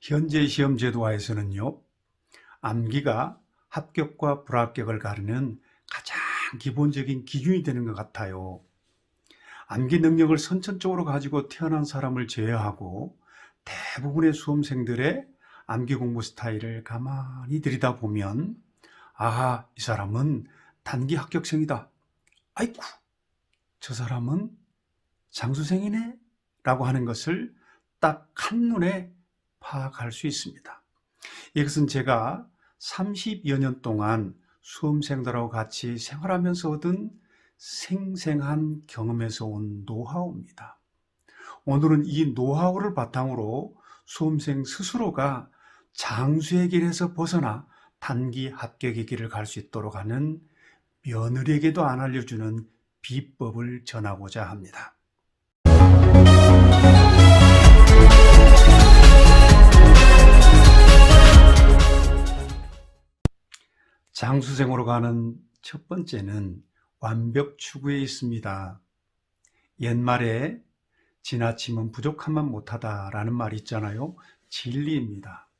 현재 시험 제도화에서는요, 암기가 합격과 불합격을 가르는 가장 기본적인 기준이 되는 것 같아요. 암기 능력을 선천적으로 가지고 태어난 사람을 제외하고 대부분의 수험생들의 암기 공부 스타일을 가만히 들여다보면, 아하, 이 사람은 단기 합격생이다. 아이쿠, 저 사람은 장수생이네? 라고 하는 것을 딱 한눈에 파악할 수 있습니다. 이것은 제가 30여 년 동안 수험생들하고 같이 생활하면서 얻은 생생한 경험에서 온 노하우입니다. 오늘은 이 노하우를 바탕으로 수험생 스스로가 장수의 길에서 벗어나 단기 합격의 길을 갈 수 있도록 하는 며느리에게도 안 알려주는 비법을 전하고자 합니다. 장수생으로 가는 첫 번째는 완벽 추구에 있습니다. 옛말에 지나치면 부족함만 못하다라는 말이 있잖아요. 진리입니다.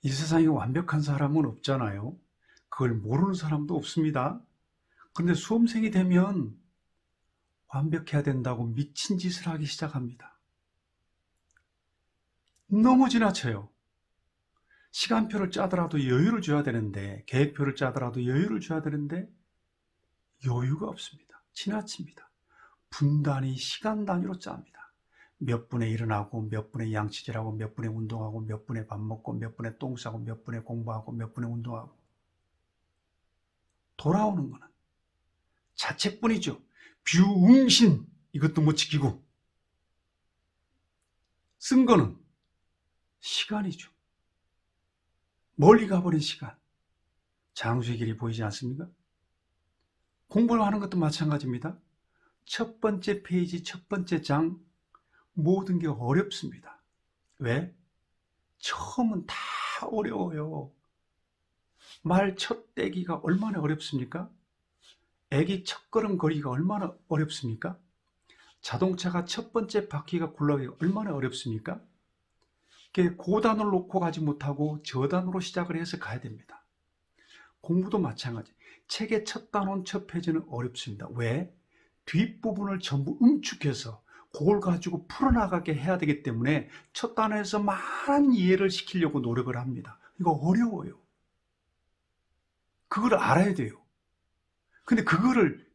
이 세상에 완벽한 사람은 없잖아요. 그걸 모르는 사람도 없습니다. 그런데 수험생이 되면 완벽해야 된다고 미친 짓을 하기 시작합니다. 너무 지나쳐요. 시간표를 짜더라도 여유를 줘야 되는데, 계획표를 짜더라도 여유를 줘야 되는데, 여유가 없습니다. 지나칩니다. 분단위, 시간 단위로 짭니다. 몇 분에 일어나고, 몇 분에 양치질하고, 몇 분에 운동하고, 몇 분에 밥 먹고, 몇 분에 똥 싸고, 몇 분에 공부하고, 몇 분에 운동하고. 돌아오는 거는 자책뿐이죠. 뷰웅신 이것도 못 지키고 쓴 거는 시간이죠. 멀리 가버린 시간. 장수의 길이 보이지 않습니까? 공부를 하는 것도 마찬가지입니다. 첫 번째 페이지, 첫 번째 장, 모든 게 어렵습니다. 왜? 처음은 다 어려워요. 말 첫 떼기가 얼마나 어렵습니까? 애기 첫걸음 거리가 얼마나 어렵습니까? 자동차가 첫 번째 바퀴가 굴러가기가 얼마나 어렵습니까? 그게 고단을 놓고 가지 못하고 저단으로 시작을 해서 가야 됩니다. 공부도 마찬가지. 책의 첫 단원, 첫 페이지는 어렵습니다. 왜? 뒷부분을 전부 응축해서 그걸 가지고 풀어나가게 해야 되기 때문에 첫 단원에서 많은 이해를 시키려고 노력을 합니다. 이거 어려워요. 그걸 알아야 돼요. 근데 그거를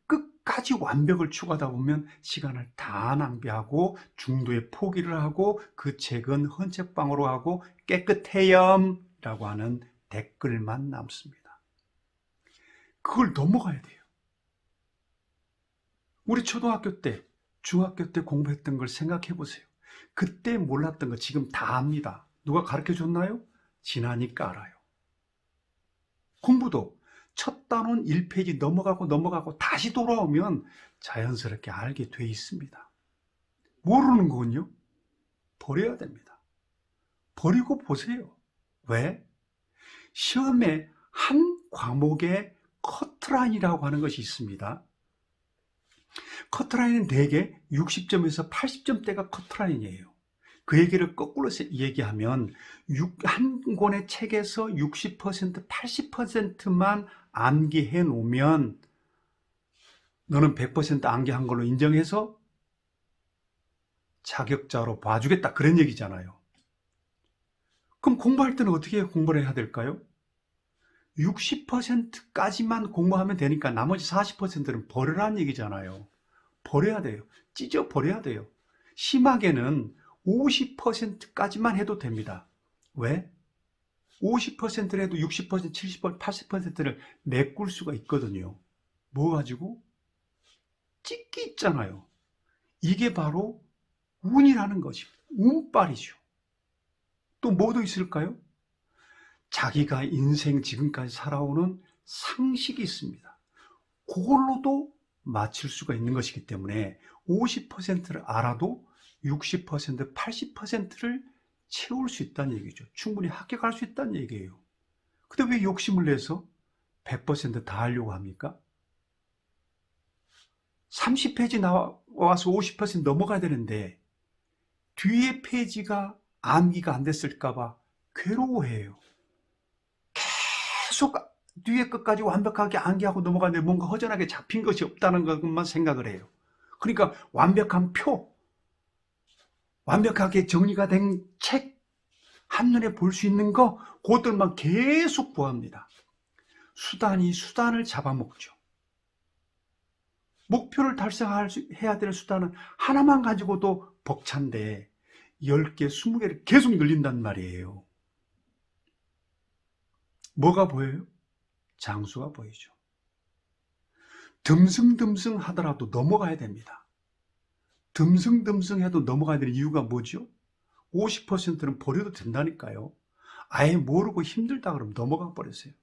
끝까지 완벽을 추구하다 보면 시간을 다 낭비하고 중도에 포기를 하고 그 책은 헌책방으로 하고 깨끗해염이라고 하는 댓글만 남습니다. 그걸 넘어가야 돼요. 우리 초등학교 때, 중학교 때 공부했던 걸 생각해 보세요. 그때 몰랐던 거 지금 다 압니다. 누가 가르쳐 줬나요? 지나니까 알아요. 공부도 첫 단원 1페이지 넘어가고 넘어가고 다시 돌아오면 자연스럽게 알게 돼 있습니다. 모르는 거군요. 버려야 됩니다. 버리고 보세요. 왜? 시험에 한 과목에 커트라인이라고 하는 것이 있습니다. 커트라인은 대개 60점에서 80점대가 커트라인이에요. 그 얘기를 거꾸로 얘기하면 한 권의 책에서 60% 80%만 암기해 놓으면 너는 100% 암기한 걸로 인정해서 자격자로 봐주겠다 그런 얘기잖아요. 그럼 공부할 때는 어떻게 공부를 해야 될까요? 60%까지만 공부하면 되니까 나머지 40%는 버려라는 얘기잖아요. 버려야 돼요. 찢어 버려야 돼요. 심하게는 50%까지만 해도 됩니다. 왜? 50%를 해도 60%, 70%, 80%를 메꿀 수가 있거든요. 뭐 가지고? 찍기 있잖아요. 이게 바로 운이라는 것이 운빨이죠. 또 뭐도 있을까요? 자기가 인생 지금까지 살아오는 상식이 있습니다. 그걸로도 맞출 수가 있는 것이기 때문에 50%를 알아도 60%, 80%를 채울 수 있다는 얘기죠. 충분히 합격할 수 있다는 얘기예요. 근데 왜 욕심을 내서 100%다 하려고 합니까? 30페이지 나와서 50% 넘어가야 되는데 뒤에 페이지가 암기가 안 됐을까봐 괴로워해요. 계속 뒤에 끝까지 완벽하게 암기하고 넘어가는데 뭔가 허전하게 잡힌 것이 없다는 것만 생각을 해요. 그러니까 완벽한 표, 완벽하게 정리가 된 책, 한눈에 볼 수 있는 거, 그것들만 계속 구합니다. 수단이 수단을 잡아먹죠. 목표를 달성할 수, 해야 될 수단은 하나만 가지고도 벅찬데 10개, 20개를 계속 늘린단 말이에요. 뭐가 보여요? 장수가 보이죠. 듬승듬승 하더라도 넘어가야 됩니다. 듬승듬승 해도 넘어가야 되는 이유가 뭐죠? 50%는 버려도 된다니까요. 아예 모르고 힘들다 그러면 넘어가 버렸어요.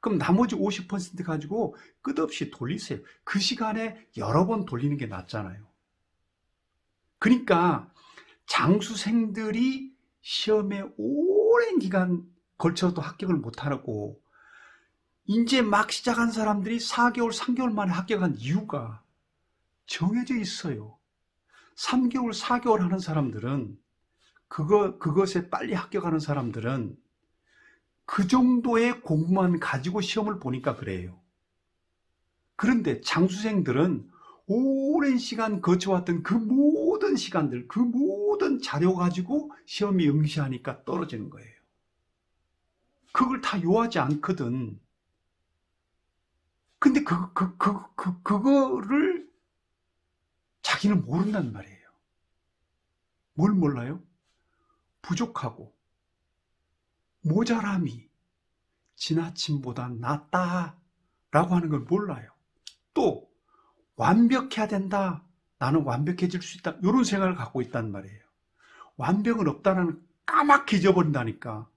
그럼 나머지 50% 가지고 끝없이 돌리세요. 그 시간에 여러 번 돌리는 게 낫잖아요. 그러니까 장수생들이 시험에 오랜 기간 걸쳐도 합격을 못하고 이제 막 시작한 사람들이 4개월, 3개월 만에 합격한 이유가 정해져 있어요. 3개월, 4개월 하는 사람들은 그거, 그것에 빨리 합격하는 사람들은 그 정도의 공부만 가지고 시험을 보니까 그래요. 그런데 장수생들은 오랜 시간 거쳐왔던 그 모든 시간들, 그 모든 자료 가지고 시험에 응시하니까 떨어지는 거예요. 그걸 다 요하지 않거든. 근데 그, 그, 그, 그, 그거를 자기는 모른단 말이에요. 뭘 몰라요? 부족하고, 모자람이 지나침보다 낫다 라고 하는 걸 몰라요. 또 완벽해야 된다. 나는 완벽해질 수 있다. 이런 생각을 갖고 있단 말이에요. 완벽은 없다는 까맣게 잊어버린다니까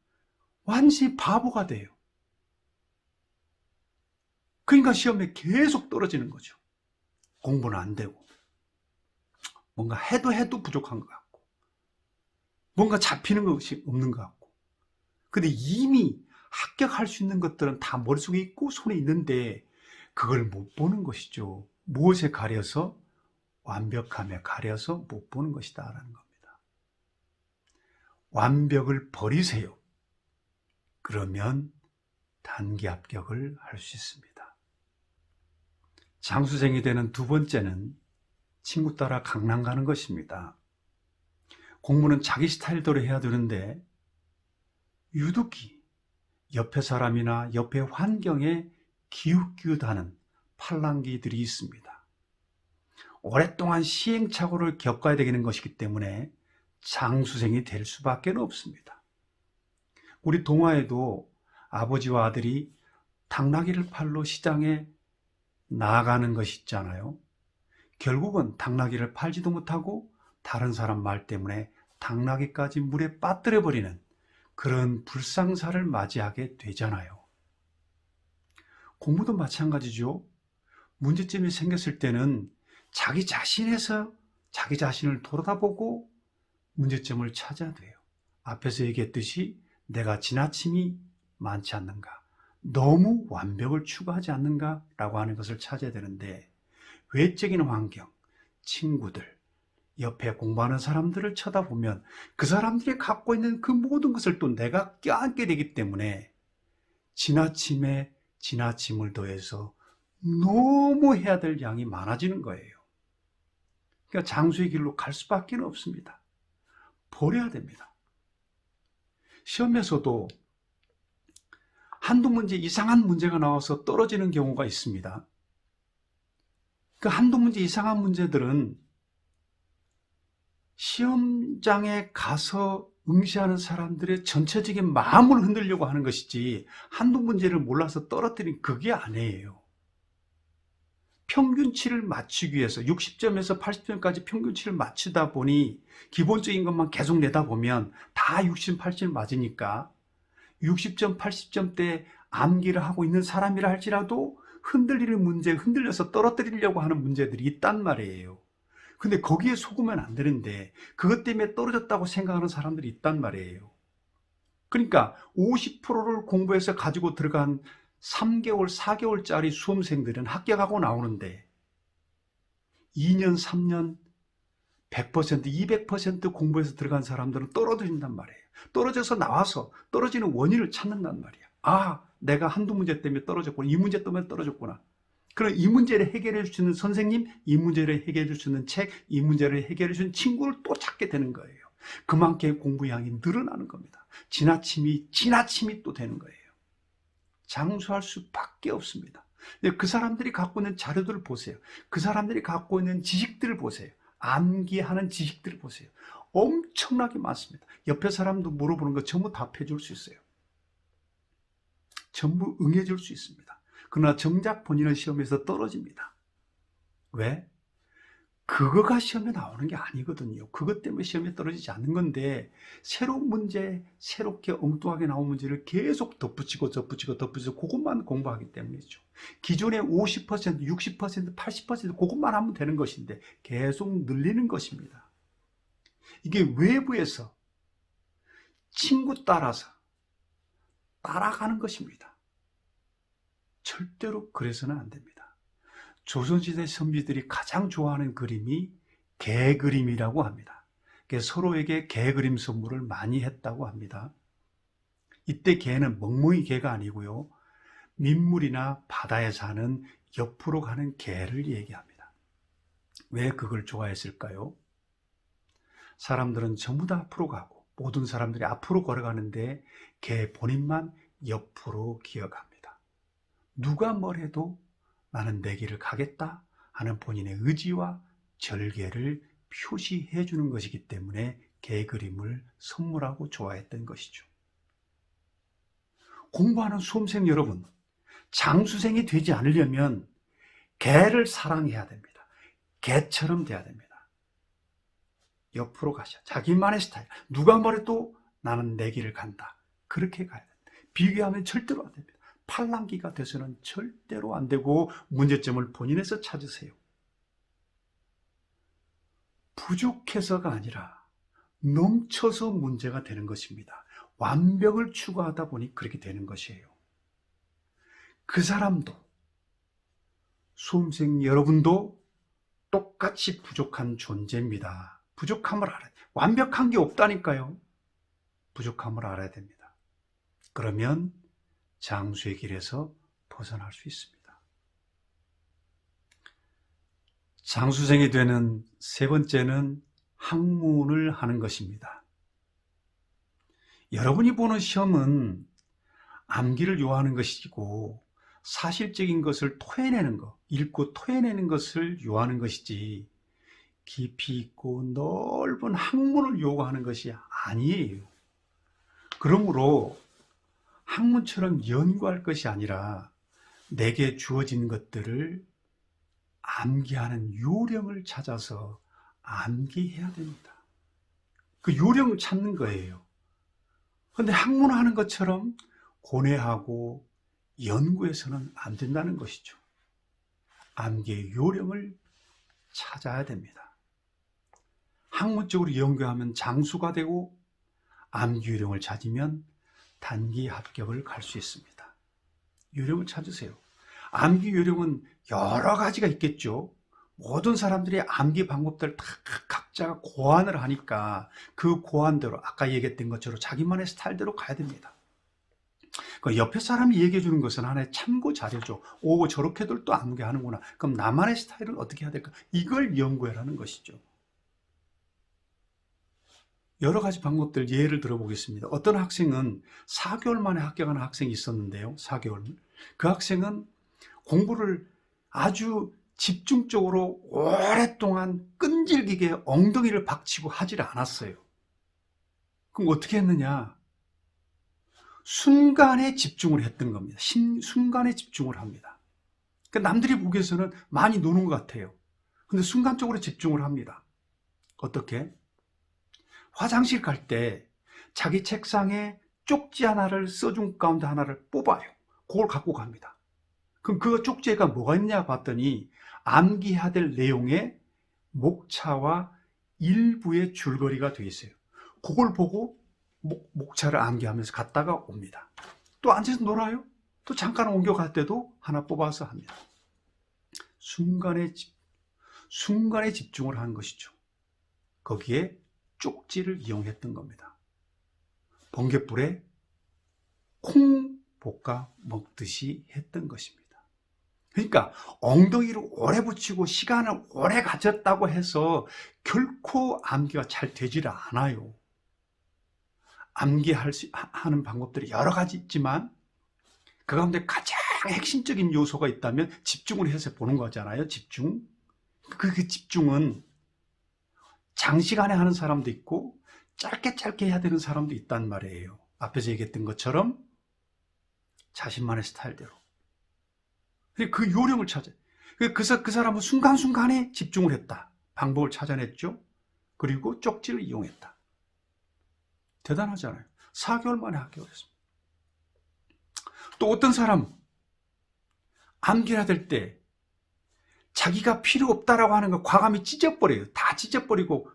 완전히 바보가 돼요. 그러니까 시험에 계속 떨어지는 거죠. 공부는 안 되고 뭔가 해도 해도 부족한 것 같고 뭔가 잡히는 것이 없는 것 같고 근데 이미 합격할 수 있는 것들은 다 머릿속에 있고 손에 있는데 그걸 못 보는 것이죠. 무엇에 가려서? 완벽함에 가려서 못 보는 것이다. 라는 겁니다. 완벽을 버리세요. 그러면 단기 합격을 할 수 있습니다. 장수생이 되는 두 번째는 친구 따라 강남 가는 것입니다. 공부는 자기 스타일대로 해야 되는데 유독히 옆에 사람이나 옆에 환경에 기웃기웃하는 팔랑귀들이 있습니다. 오랫동안 시행착오를 겪어야 되는 것이기 때문에 장수생이 될 수밖에 없습니다. 우리 동화에도 아버지와 아들이 당나귀를 팔로 시장에 나아가는 것이 있잖아요. 결국은 당나귀를 팔지도 못하고 다른 사람 말 때문에 당나귀까지 물에 빠뜨려 버리는 그런 불상사를 맞이하게 되잖아요. 공부도 마찬가지죠. 문제점이 생겼을 때는 자기 자신에서 자기 자신을 돌아다보고 문제점을 찾아야 돼요. 앞에서 얘기했듯이 내가 지나침이 많지 않는가, 너무 완벽을 추구하지 않는가라고 하는 것을 찾아야 되는데 외적인 환경, 친구들, 옆에 공부하는 사람들을 쳐다보면 그 사람들이 갖고 있는 그 모든 것을 또 내가 껴안게 되기 때문에 지나침에 지나침을 더해서 너무 해야 될 양이 많아지는 거예요. 그러니까 장수의 길로 갈 수밖에 없습니다. 버려야 됩니다. 시험에서도 한두 문제 이상한 문제가 나와서 떨어지는 경우가 있습니다. 그 한두 문제 이상한 문제들은 시험장에 가서 응시하는 사람들의 전체적인 마음을 흔들려고 하는 것이지 한두 문제를 몰라서 떨어뜨린 그게 아니에요. 평균치를 맞추기 위해서 60점에서 80점까지 평균치를 맞추다 보니 기본적인 것만 계속 내다 보면 다 60, 80점 맞으니까 60점, 80점대 암기를 하고 있는 사람이라 할지라도 흔들리는 문제, 흔들려서 떨어뜨리려고 하는 문제들이 있단 말이에요. 근데 거기에 속으면 안 되는데 그것 때문에 떨어졌다고 생각하는 사람들이 있단 말이에요. 그러니까 50%를 공부해서 가지고 들어간 3개월, 4개월짜리 수험생들은 합격하고 나오는데 2년, 3년, 100%, 200% 공부해서 들어간 사람들은 떨어진단 말이에요. 떨어져서 나와서 떨어지는 원인을 찾는단 말이야. 아, 내가 한두 문제 때문에 떨어졌구나. 이 문제 때문에 떨어졌구나. 그럼 이 문제를 해결해 주시는 선생님, 이 문제를 해결해 주시는 책, 이 문제를 해결해 주는 친구를 또 찾게 되는 거예요. 그만큼 공부량이 늘어나는 겁니다. 지나침이, 지나침이 또 되는 거예요. 장수할 수밖에 없습니다. 그 사람들이 갖고 있는 자료들을 보세요. 그 사람들이 갖고 있는 지식들을 보세요. 암기하는 지식들을 보세요. 엄청나게 많습니다. 옆에 사람도 물어보는 거 전부 답해 줄 수 있어요. 전부 응해 줄 수 있습니다. 그러나 정작 본인은 시험에서 떨어집니다. 왜? 그거가 시험에 나오는 게 아니거든요. 그것 때문에 시험에 떨어지지 않는 건데 새로운 문제, 새롭게 엉뚱하게 나온 문제를 계속 덧붙이고 덧붙이고 덧붙이고 그것만 공부하기 때문이죠. 기존의 50%, 60%, 80% 그것만 하면 되는 것인데 계속 늘리는 것입니다. 이게 외부에서 친구 따라서 따라가는 것입니다. 절대로 그래서는 안 됩니다. 조선시대 선비들이 가장 좋아하는 그림이 개 그림이라고 합니다. 서로에게 개 그림 선물을 많이 했다고 합니다. 이때 개는 멍멍이 개가 아니고요. 민물이나 바다에 사는 옆으로 가는 개를 얘기합니다. 왜 그걸 좋아했을까요? 사람들은 전부 다 앞으로 가고 모든 사람들이 앞으로 걸어가는데 개 본인만 옆으로 기어갑니다. 누가 뭘 해도 나는 내 길을 가겠다 하는 본인의 의지와 절개를 표시해 주는 것이기 때문에 개 그림을 선물하고 좋아했던 것이죠. 공부하는 수험생 여러분, 장수생이 되지 않으려면 개를 사랑해야 됩니다. 개처럼 돼야 됩니다. 옆으로 가셔. 자기만의 스타일. 누가 말해도 나는 내 길을 간다. 그렇게 가야 됩니다. 비교하면 절대로 안 됩니다. 팔랑기가 돼서는 절대로 안 되고 문제점을 본인에서 찾으세요. 부족해서가 아니라 넘쳐서 문제가 되는 것입니다. 완벽을 추구하다 보니 그렇게 되는 것이에요. 그 사람도 수험생 여러분도 똑같이 부족한 존재입니다. 부족함을 알아야 완벽한 게 없다니까요. 부족함을 알아야 됩니다. 그러면 장수의 길에서 벗어날 수 있습니다. 장수생이 되는 세 번째는 학문을 하는 것입니다. 여러분이 보는 시험은 암기를 요하는 것이고 사실적인 것을 토해내는 것, 읽고 토해내는 것을 요하는 것이지 깊이 있고 넓은 학문을 요구하는 것이 아니에요. 그러므로 학문처럼 연구할 것이 아니라 내게 주어진 것들을 암기하는 요령을 찾아서 암기해야 됩니다. 그 요령을 찾는 거예요. 근데 학문하는 것처럼 고뇌하고 연구해서는 안 된다는 것이죠. 암기의 요령을 찾아야 됩니다. 학문적으로 연구하면 장수가 되고 암기 요령을 찾으면 단기 합격을 갈 수 있습니다. 요령을 찾으세요. 암기 요령은 여러 가지가 있겠죠. 모든 사람들이 암기 방법들 다 각자가 고안을 하니까 그 고안대로 아까 얘기했던 것처럼 자기만의 스타일대로 가야 됩니다. 그 옆에 사람이 얘기해 주는 것은 하나의 참고 자료죠. 오 저렇게들 또 암기하는구나. 그럼 나만의 스타일을 어떻게 해야 될까? 이걸 연구해라는 것이죠. 여러 가지 방법들 예를 들어보겠습니다. 어떤 학생은 4개월 만에 합격하는 학생이 있었는데요. 4개월. 그 학생은 공부를 아주 집중적으로 오랫동안 끈질기게 엉덩이를 박치고 하질 않았어요. 그럼 어떻게 했느냐? 순간에 집중을 했던 겁니다. 신, 순간에 집중을 합니다. 그러니까 남들이 보기에서는 많이 노는 것 같아요. 근데 순간적으로 집중을 합니다. 어떻게? 화장실 갈 때 자기 책상에 쪽지 하나를 써준 가운데 하나를 뽑아요. 그걸 갖고 갑니다. 그럼 그 쪽지가 뭐가 있냐 봤더니 암기해야 될 내용의 목차와 일부의 줄거리가 되어 있어요. 그걸 보고 목, 목차를 암기하면서 갔다가 옵니다. 또 앉아서 놀아요. 또 잠깐 옮겨갈 때도 하나 뽑아서 합니다. 순간에 집, 순간에 집중을 하는 것이죠. 거기에 쪽지를 이용했던 겁니다. 번갯불에 콩 볶아 먹듯이 했던 것입니다. 그러니까 엉덩이를 오래 붙이고 시간을 오래 가졌다고 해서 결코 암기가 잘 되지를 않아요. 암기할 수, 하- 하는 방법들이 여러 가지 있지만 그 가운데 가장 핵심적인 요소가 있다면 집중을 해서 보는 거잖아요. 집중. 그, 그 집중은 장시간에 하는 사람도 있고 짧게 짧게 해야 되는 사람도 있단 말이에요. 앞에서 얘기했던 것처럼 자신만의 스타일대로. 그 요령을 찾아. 그, 그, 사- 그 사람은 순간순간에 집중을 했다. 방법을 찾아냈죠. 그리고 쪽지를 이용했다. 대단하잖아요. 4개월 만에 합격했습니다. 또 어떤 사람, 암기해야 될 때, 자기가 필요 없다라고 하는 거 과감히 찢어버려요. 다 찢어버리고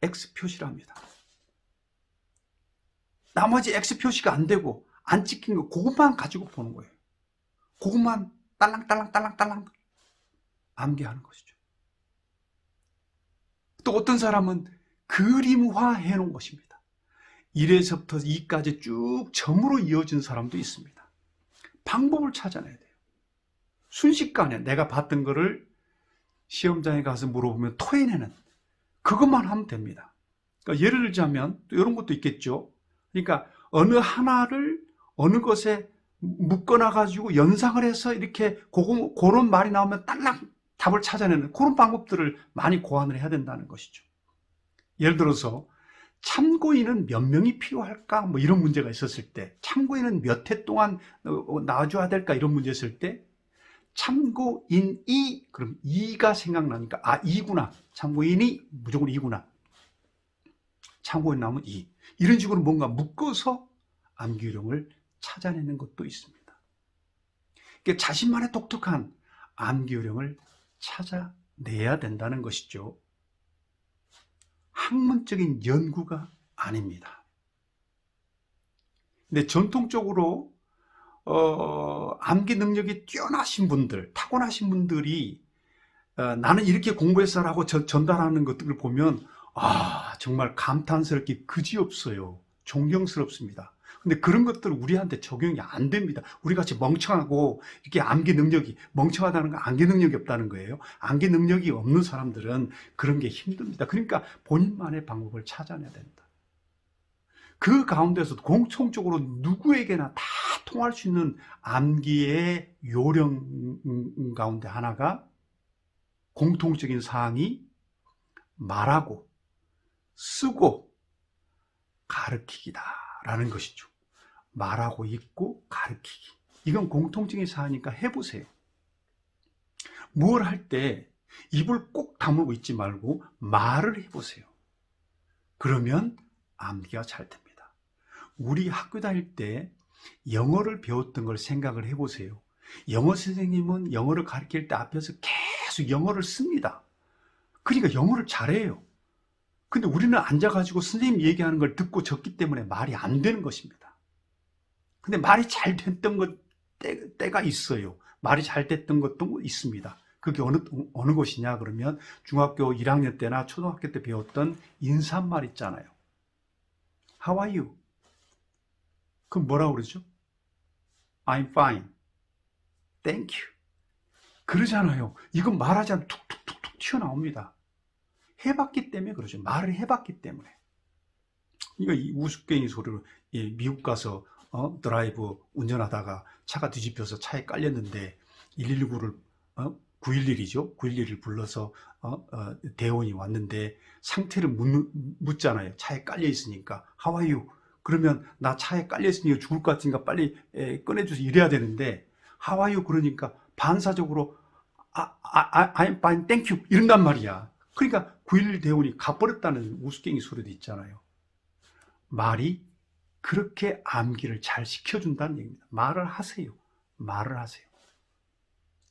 X 표시를 합니다. 나머지 X 표시가 안 되고, 안 찍힌 거, 그것만 가지고 보는 거예요. 그것만 딸랑딸랑 딸랑딸랑 암기하는 것이죠. 또 어떤 사람은 그림화 해 놓은 것입니다. 1에서부터 2까지 쭉 점으로 이어진 사람도 있습니다. 방법을 찾아내야 돼요. 순식간에 내가 봤던 거를 시험장에 가서 물어보면 토해내는 그것만 하면 됩니다. 그러니까 예를 들자면 또 이런 것도 있겠죠. 그러니까 어느 하나를 어느 것에 묶어놔 가지고 연상을 해서 이렇게 그거, 그런 말이 나오면 딸랑 답을 찾아내는 그런 방법들을 많이 고안을 해야 된다는 것이죠. 예를 들어서 참고인은 몇 명이 필요할까? 뭐 이런 문제가 있었을 때, 참고인은 몇 해 동안 어, 나와줘야 될까? 이런 문제 있을 때, 참고인이, 그럼 이가 생각나니까, 아, 이구나. 참고인이 무조건 이구나. 참고인 나오면 이. 이런 식으로 뭔가 묶어서 암기 요령을 찾아내는 것도 있습니다. 그러니까 자신만의 독특한 암기 요령을 찾아내야 된다는 것이죠. 학문적인 연구가 아닙니다. 근데 전통적으로 어, 암기 능력이 뛰어나신 분들, 타고나신 분들이 어, 나는 이렇게 공부했어 라고 전- 전달하는 것들을 보면 아 정말 감탄스럽게 그지없어요. 존경스럽습니다. 근데 그런 것들은 우리한테 적용이 안 됩니다. 우리 같이 멍청하고 이렇게 암기 능력이 멍청하다는 건 암기 능력이 없다는 거예요. 암기 능력이 없는 사람들은 그런 게 힘듭니다. 그러니까 본인만의 방법을 찾아내야 된다. 그 가운데서 공통적으로 누구에게나 다 통할 수 있는 암기의 요령 가운데 하나가 공통적인 사항이 말하고 쓰고 가르치기다라는 것이죠. 말하고 읽고 가르치기. 이건 공통적인 사항이니까 해보세요. 뭘 할 때 입을 꼭 다물고 있지 말고 말을 해보세요. 그러면 암기가 잘 됩니다. 우리 학교 다닐 때 영어를 배웠던 걸 생각을 해보세요. 영어 선생님은 영어를 가르칠 때 앞에서 계속 영어를 씁니다. 그러니까 영어를 잘해요. 근데 우리는 앉아가지고 선생님 얘기하는 걸 듣고 적기 때문에 말이 안 되는 것입니다. 근데 말이 잘 됐던 것 때, 때가 있어요. 말이 잘 됐던 것도 있습니다. 그게 어느, 어느 것이냐 그러면 중학교 1학년 때나 초등학교 때 배웠던 인사말 있잖아요. How are you? 그럼 뭐라고 그러죠? I'm fine. Thank you. 그러잖아요. 이건 말하지 않고 툭툭툭툭 튀어나옵니다. 해봤기 때문에 그러죠. 말을 해봤기 때문에. 이거 이 우스꽝이 소리로 이 미국 가서 어, 드라이브 운전하다가 차가 뒤집혀서 차에 깔렸는데 119를 어, 911이죠. 911을 불러서 어, 어, 대원이 왔는데 상태를 묻, 묻잖아요. 차에 깔려 있으니까 you? 그러면 나 차에 깔려 있으니까 죽을 것 같으니까 빨리 에, 꺼내줘서 이래야 되는데 you? 그러니까 반사적으로 아, 아, 아, I'm fine, thank you 이런단 말이야. 그러니까 911 대원이 가버렸다는 우스꽝이 소리도 있잖아요. 말이 그렇게 암기를 잘 시켜준다는 얘기입니다. 말을 하세요. 말을 하세요.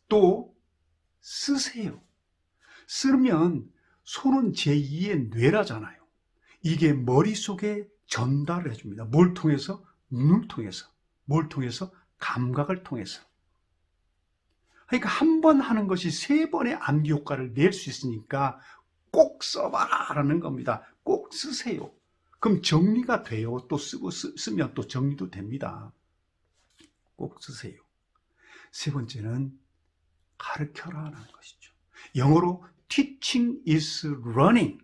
또 쓰세요. 쓰면 손은 제2의 뇌라잖아요. 이게 머릿속에 전달을 해줍니다. 뭘 통해서? 눈을 통해서. 뭘 통해서? 감각을 통해서. 그러니까 한 번 하는 것이 세 번의 암기 효과를 낼 수 있으니까 꼭 써봐라는 겁니다. 꼭 쓰세요. 그럼 정리가 돼요. 또 쓰고 쓰, 쓰면 또 정리도 됩니다. 꼭 쓰세요. 세 번째는 가르쳐라는 것이죠. 영어로 teaching is learning.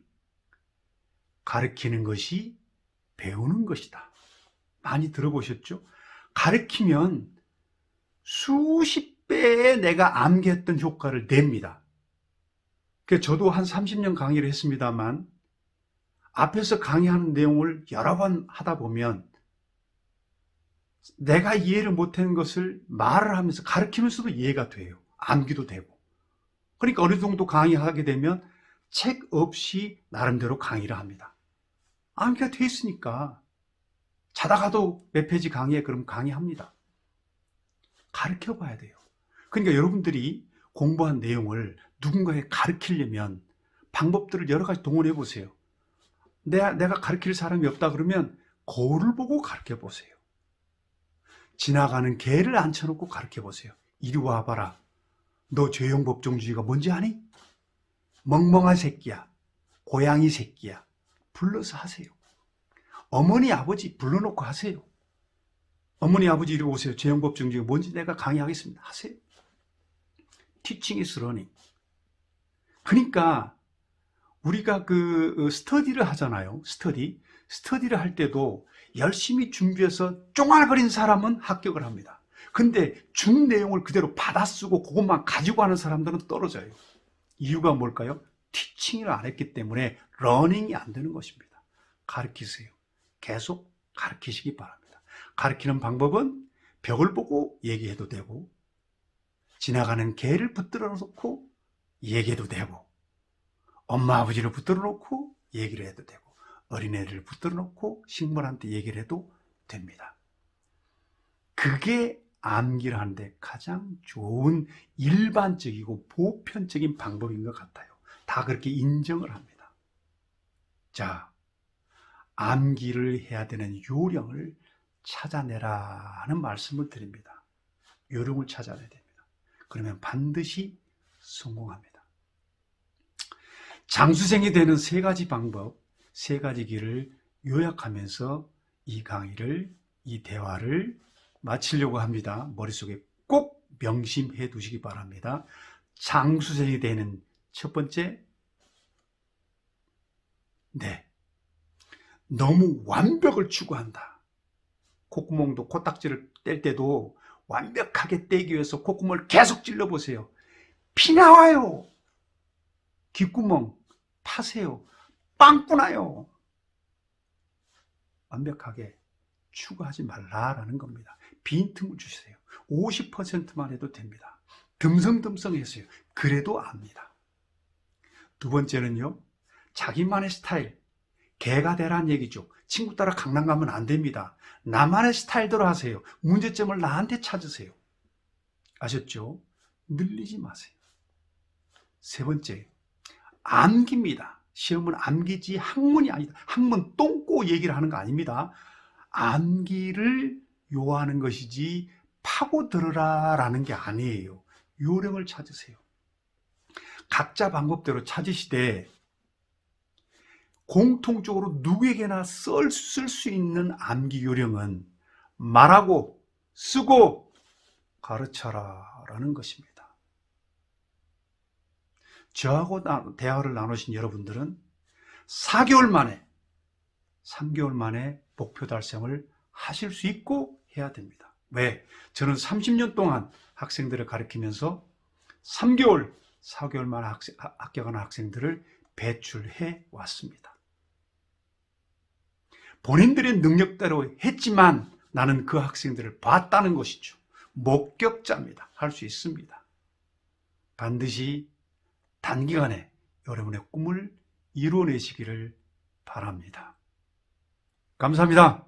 가르치는 것이 배우는 것이다. 많이 들어보셨죠? 가르치면 수십 배의 내가 암기했던 효과를 냅니다. 그 저도 한 30년 강의를 했습니다만 앞에서 강의하는 내용을 여러 번 하다 보면 내가 이해를 못하는 것을 말을 하면서 가르치면서도 이해가 돼요. 암기도 되고. 그러니까 어느 정도 강의하게 되면 책 없이 나름대로 강의를 합니다. 암기가 돼 있으니까 자다가도 몇 페이지 강의에 그럼 강의합니다. 가르쳐 봐야 돼요. 그러니까 여러분들이 공부한 내용을 누군가에 가르치려면 방법들을 여러 가지 동원해 보세요. 내가, 내가 가르칠 사람이 없다 그러면 거울을 보고 가르쳐 보세요. 지나가는 개를 앉혀놓고 가르쳐 보세요. 이리 와봐라. 너 죄형 법정주의가 뭔지 아니? 멍멍한 새끼야. 고양이 새끼야. 불러서 하세요. 어머니, 아버지 불러놓고 하세요. 어머니, 아버지 이리 오세요. 죄형 법정주의가 뭔지 내가 강의하겠습니다. 하세요. 티칭 이스 러닝. 그러니까 우리가 그 스터디를 하잖아요. 스터디. 스터디를 할 때도 열심히 준비해서 쫑알거린 사람은 합격을 합니다. 근데 준 내용을 그대로 받아 쓰고 그것만 가지고 하는 사람들은 떨어져요. 이유가 뭘까요? 티칭을 안 했기 때문에 러닝이 안 되는 것입니다. 가르치세요. 계속 가르치시기 바랍니다. 가르치는 방법은 벽을 보고 얘기해도 되고 지나가는 개를 붙들어 놓고 얘기해도 되고 엄마 아버지를 붙들어 놓고 얘기를 해도 되고 어린애를 붙들어 놓고 식물한테 얘기를 해도 됩니다. 그게 암기를 하는데 가장 좋은 일반적이고 보편적인 방법인 것 같아요. 다 그렇게 인정을 합니다. 자, 암기를 해야 되는 요령을 찾아내라는 말씀을 드립니다. 요령을 찾아내야 됩니다. 그러면 반드시 성공합니다. 장수생이 되는 세 가지 방법, 세 가지 길을 요약하면서 이 강의를, 이 대화를 마치려고 합니다. 머릿속에 꼭 명심해 두시기 바랍니다. 장수생이 되는 첫 번째, 네. 너무 완벽을 추구한다. 콧구멍도 코딱지를 뗄 때도 완벽하게 떼기 위해서 콧구멍을 계속 찔러보세요. 피 나와요. 귓구멍 파세요. 빵꾸 나요. 완벽하게 추구하지 말라라는 겁니다. 빈틈을 주세요. 50%만 해도 됩니다. 듬성듬성했어요. 그래도 압니다. 두 번째는요. 자기만의 스타일. 개가 되란 얘기죠. 친구 따라 강남 가면 안 됩니다. 나만의 스타일대로 하세요. 문제점을 나한테 찾으세요. 아셨죠? 늘리지 마세요. 세 번째, 암기입니다. 시험은 암기지 학문이 아니다. 학문 똥꼬 얘기를 하는 거 아닙니다. 암기를 요하는 것이지 파고 들으라라는 게 아니에요. 요령을 찾으세요. 각자 방법대로 찾으시되 공통적으로 누구에게나 쓸 수 있는 암기 요령은 말하고 쓰고 가르쳐라 라는 것입니다. 저하고 대화를 나누신 여러분들은 4개월 만에, 3개월 만에 목표 달성을 하실 수 있고 해야 됩니다. 왜? 저는 30년 동안 학생들을 가르치면서 3개월, 4개월 만에 합격하는 학생들을 배출해 왔습니다. 본인들의 능력대로 했지만 나는 그 학생들을 봤다는 것이죠. 목격자입니다. 할 수 있습니다. 반드시 단기간에 여러분의 꿈을 이루어내시기를 바랍니다. 감사합니다.